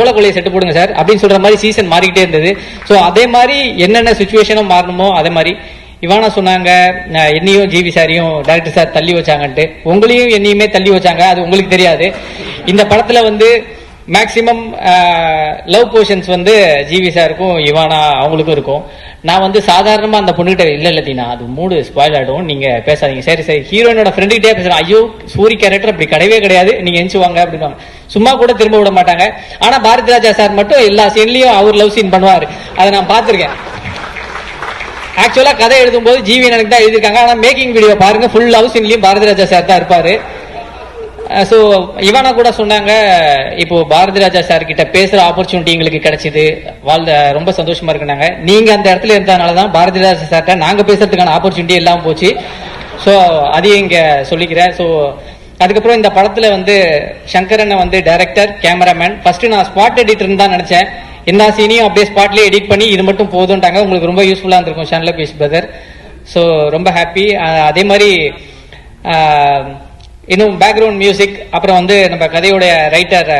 கோலக்கொலையை set போடுங்க sir அப்படின்னு சொல்ற மாதிரி சீசன் மாறிக்கிட்டே இருந்தது. ஸோ அதே மாதிரி என்னென்ன சுச்சுவேஷனும் மாறணுமோ அதே மாதிரி இவானா சொன்னாங்க என்னையும் ஜிவி சாரையும் டேரக்டர் சார் தள்ளி வச்சாங்கன்ட்டு. உங்களையும் என்னையுமே தள்ளி வச்சாங்க அது உங்களுக்கு தெரியாது. இந்த படத்துல வந்து மேக்சிமம் லவ் போர்ஷன்ஸ் வந்து ஜிவி சாருக்கும் இவானா அவங்களுக்கும் இருக்கும். நான் வந்து சாதாரணமா அந்த பொண்ணுகிட்ட இல்லை இல்ல தீனா அது மூடு ஸ்பாயில் ஆகிடும் நீங்க பேசாதீங்க. சரி சரி ஹீரோயினோட ஃப்ரெண்டுகிட்டே பேசுறேன். ஐயோ சூரி கேரக்டர் அப்படி கிடையவே கிடையாது நீங்க எஞ்சி வாங்க அப்படின்னு சும்மா கூட திரும்ப விட மாட்டாங்க. ஆனா பாரதி ராஜா சார் மட்டும் எல்லா சீன்லயும் அவர் லவ் சீன் பண்ணுவாரு. அதை நான் பார்த்துருக்கேன். ஆக்சுவலா கதை எழுதும்போது ஜிவி எனக்கு தான் எழுதிருக்காங்க ஆனா மேக்கிங் வீடியோ பாருங்க. ஃபுல் லவ் சீன்லயும் பாரதி ராஜா சார் தான் இருப்பாரு. ஸோ இவனா கூட சொன்னாங்க இப்போ பாரதி ராஜா சார் கிட்ட பேசுற ஆப்பர்ச்சுனிட்டி எங்களுக்கு கிடைச்சது. வாழ்ந்த ரொம்ப சந்தோஷமா இருக்குனாங்க நீங்க அந்த இடத்துல இருந்ததுனால தான் பாரதி ராஜா சார்கிட்ட நாங்க பேசுறதுக்கான ஆப்பர்ச்சுனிட்டி எல்லாம் போச்சு. ஸோ அதையும் இங்க சொல்லிக்கிறேன். ஸோ அதுக்கப்புறம் இந்த படத்துல வந்து சங்கரனை வந்து டைரக்டர் கேமராமேன் ஃபர்ஸ்ட் நான் ஸ்பாட் எடிட்டர் தான் நினைச்சேன். எல்லா சீனையும் அப்படியே ஸ்பாட்லயே எடிட் பண்ணி இது மட்டும் போதும்ட்டாங்க உங்களுக்கு ரொம்ப யூஸ்ஃபுல்லா இருந்திருக்கும். ஷான்ல பீஸ் பிரதர் ஸோ ரொம்ப ஹாப்பி அதே மாதிரி இன்னும் பேக்ரவுண்ட் மியூசிக் அப்புறம் வந்து நம்ம கதையோட ரைட்டர்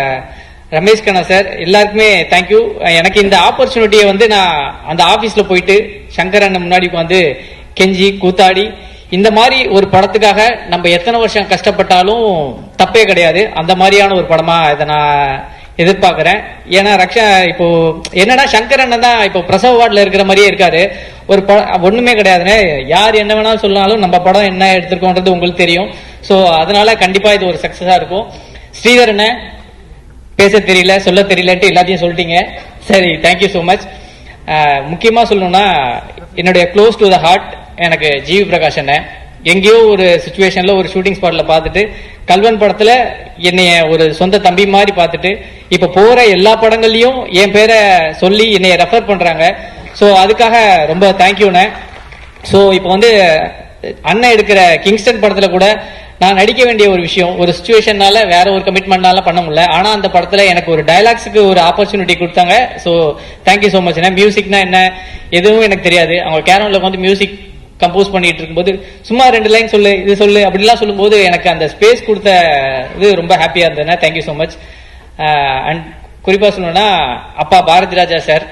ரமேஷ் கண்ணா சார் எல்லாருக்குமே தேங்க்யூ எனக்கு இந்த ஆப்பர்ச்சுனிட்டியை வந்து நான் அந்த ஆபீஸ்ல போயிட்டு சங்கர் அண்ணன் முன்னாடி வந்து கெஞ்சி கூத்தாடி இந்த மாதிரி ஒரு படத்துக்காக நம்ம எத்தனை வருஷம் கஷ்டப்பட்டாலும் தப்பே கிடையாது. அந்த மாதிரியான ஒரு படமா இதை நான் எதிர்பார்க்கிறேன். ஏன்னா ரக்ஷா இப்போ என்னன்னா சங்கர் அண்ணன் தான் இப்போ பிரசவ வார்டில் இருக்கிற மாதிரியே இருக்காரு. ஒரு படம் ஒண்ணுமே கிடையாதுன்னு யார் என்ன வேணாலும் சொன்னாலும் நம்ம படம் என்ன எடுத்திருக்கோன்றது உங்களுக்கு தெரியும். ஸோ அதனால கண்டிப்பா இது ஒரு சக்சஸா இருக்கும். ஸ்ரீதர் அண்ணன் பேச தெரியல சொல்ல தெரியலன்ட்டு எல்லாத்தையும் சொல்லிட்டீங்க. சரி தேங்க்யூ ஸோ மச் முக்கியமா சொல்லணும்னா என்னுடைய க்ளோஸ் டு த ஹார்ட் எனக்கு ஜிவி பிரகாஷ் என்ன எங்கேயோ ஒரு சுச்சுவேஷன்ல ஒரு ஷூட்டிங் ஸ்பாட்ல பார்த்துட்டு கல்வன் படத்துல என்னைய ஒரு சொந்த தம்பி மாதிரி பார்த்துட்டு இப்ப போற எல்லா படங்கள்லயும் என் பேரை சொல்லி என்னைய ரெஃபர் பண்றாங்க. ஸோ அதுக்காக ரொம்ப தேங்க்யூண்ணே ஸோ இப்போ வந்து அண்ணன் எடுக்கிற கிங்ஸ்டன் படத்துல கூட நான் நடிக்க வேண்டிய ஒரு விஷயம் ஒரு சுச்சுவேஷனால வேற ஒரு கமிட்மெண்ட்னால பண்ண முடியல. ஆனா அந்த படத்துல எனக்கு ஒரு டயலாக்ஸுக்கு ஒரு ஆப்பர்ச்சுனிட்டி கொடுத்தாங்க. So thank you so much மியூசிக்னா என்ன? எதுவும் எனக்கு தெரியாது. அவங்க கேரம்ல வந்து மியூசிக் கம்போஸ் பண்ணிட்டு இருக்கும்போது சும்மா ரெண்டு லைன் சொல்லு இது சொல்லு அப்படிலாம் சொல்லும்போது எனக்கு அந்த ஸ்பேஸ் கொடுத்த இது ரொம்ப ஹாப்பியா இருந்ததுன்னா தேங்க்யூ ஸோ மச் அண்ட் குறிப்பா சொல்லணும்னா அப்பா பாரதி ராஜா சார்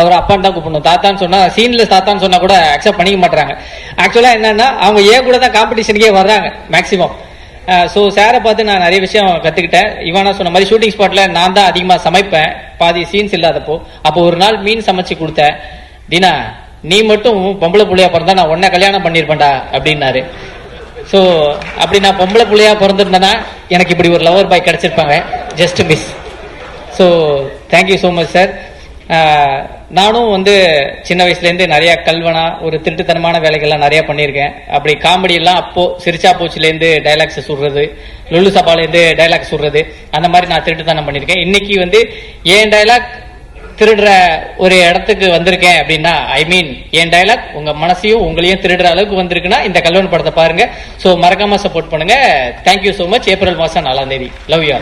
அவர் அப்பான்னு தான் கூப்பிடணும். தாத்தான்னு சொன்னா சீன்ல தாத்தான்னு சொன்னா கூட அக்செப்ட் பண்ணிக்க மாட்டாங்க ஆக்சுவலா என்னன்னா அவங்க ஏன் கூட தான் காம்படிஷனுக்கே வர்றாங்க மேக்சிமம் ஸோ சாரை பார்த்து நான் நிறைய விஷயம் கத்துக்கிட்டேன். இவனா சொன்ன மாதிரி ஷூட்டிங் ஸ்பாட்ல நான் தான் அதிகமா சமைப்பேன். பாதி சீன்ஸ் இல்லாதப்போ. அப்போ ஒரு நாள் மீன் சமைச்சு கொடுத்தேன். தீனா நீ மட்டும் பொம்பளை புள்ளையா பிறந்தா நான் உன்ன கல்யாணம் பண்ணிருப்பேன்டா அப்படின்னாரு. ஸோ அப்படி நான் பொம்பளை புள்ளையா பிறந்திருந்தேன்னா எனக்கு இப்படி ஒரு lover boy கிடைச்சிருப்பாங்க. Just miss so thank you so much sir நானும் வந்து சின்ன வயசுலேருந்து நிறையா கல்வனா ஒரு திருட்டுத்தனமான வேலைகள்லாம் நிறையா பண்ணியிருக்கேன். அப்படி காமெடியெல்லாம் அப்போது சிரிச்சா போச்சுலேருந்து டைலாக்ஸ் சுடுறது லுல்லு சபாலேருந்து டைலாக்ஸ் சுடுறது அந்த மாதிரி நான் திருட்டுத்தனம் பண்ணியிருக்கேன். இன்னைக்கு வந்து ஏன் டைலாக் திருடுற ஒரு இடத்துக்கு வந்திருக்கேன் அப்படின்னா ஐ மீன் என் டைலாக் உங்க மனசையும் உங்களையும் திருடுற அளவுக்கு வந்திருக்குன்னா இந்த கல்வன் படத்தை பாருங்க. ஸோ மறக்காம சப்போர்ட் பண்ணுங்க. தேங்க்யூ ஸோ மச் ஏப்ரல் மாசம் நாலாம் தேதி. Love you